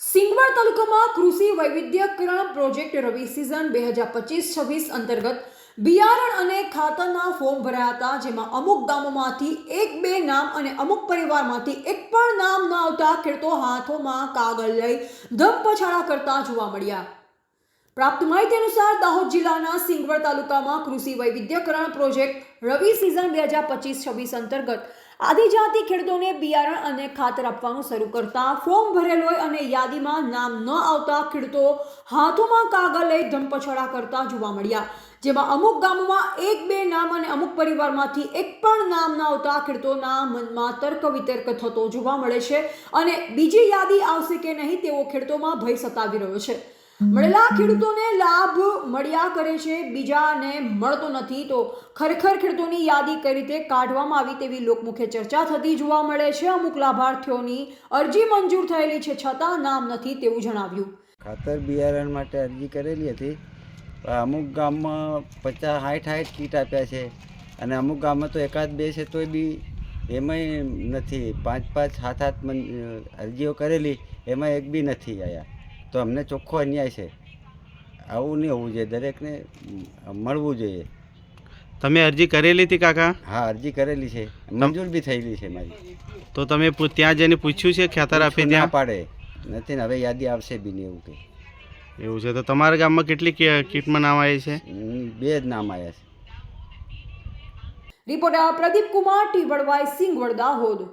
સિંગવડ તાલુકામાં કૃષિ વૈવિધ્યકરણ પ્રોજેક્ટ રવિ સિઝન બે હજાર પચીસ છવ્વીસ અંતર્ગત બિયારણ અને ખાતરના ફોર્મ ભરાયા હતા, જેમાં અમુક ગામોમાંથી એક બે નામ અને અમુક પરિવારમાંથી એક પણ નામ ન આવતા ખેડૂતો હાથોમાં કાગળ લઈ ધમપછાડા કરતા જોવા મળ્યા. પ્રાપ્ત માહિતી અનુસાર દાહોદ જિલ્લાના સિંગવડ તાલુકામાં કૃષિ વૈવિધ્યકરણ પ્રોજેક્ટ રવિ સિઝન બે હજાર પચીસ છવ્વીસ અંતર્ગત આદિજાતિ ખેડૂતોને બિયારણ અને ખાતર આપવાનું શરૂ કરતા ફોર્મ ભરેલ હોય અને યાદીમાં નામ ન આવતા ખેડૂતો હાથોમાં કાગળ લઈ ધમપછાડા કરતા જોવા મળ્યા. જેમાં અમુક ગામોમાં એક, બે નામ અને અમુક પરિવારમાંથી એક પણ નામ ન આવતા ખેડૂતોના મનમાં તર્ક વિતર્ક થતો જોવા મળે છે. અને બીજી યાદી આવશે કે નહીં તેવો ખેડૂતોમાં ભય સતાવી રહ્યો છે. મળેલા ખેડૂતોને લાભ મળ્યા કરે છે બીજાને મળતો નથી. તો ખરેખર ખેડૂતોની યાદી કઈ રીતે કાઢવામાં આવી તેવી લોકમુખે ચર્ચા થતી જોવા મળે છે. અમુક લાભાર્થીઓની અરજી મંજૂર થયેલી છે છતાં નામ નથી તેવું જણાવ્યું. ખાતર બિયારણ માટે અરજી કરેલી હતી. અમુક ગામમાં પચાસ સાઠ સાઠ કીટ આપ્યા છે. અને અમુક ગામમાં તો એકાદ બે છે તોય બી એમાંય નથી. પાંચ પાંચ સાત સાત અરજીઓ કરેલી એમાં એક બી નથી આવ્યા તો અમને ચોખ્ખો અન્યાય છે. આવું નહીં હોવું જોઈએ દરેકને મળવું જોઈએ. તમે અરજી કરેલી હતી કાકા? હા અરજી કરેલી છે. મંજૂર બી થયેલી છે મારી. તો તમે ત્યાં જઈને પૂછ્યું છે ખેતર આપી ના ત્યાં? પાડે. નથી ને હવે યાદી આવશે બી ને એવું કે. એવું છે તો તમારા ગામમાં કેટલી કે- કીટમાં નામ આવી છે? બે જ નામ આવ્યા છે. Reporter Pradeep Kumar T Vadvai Singvad Dahod.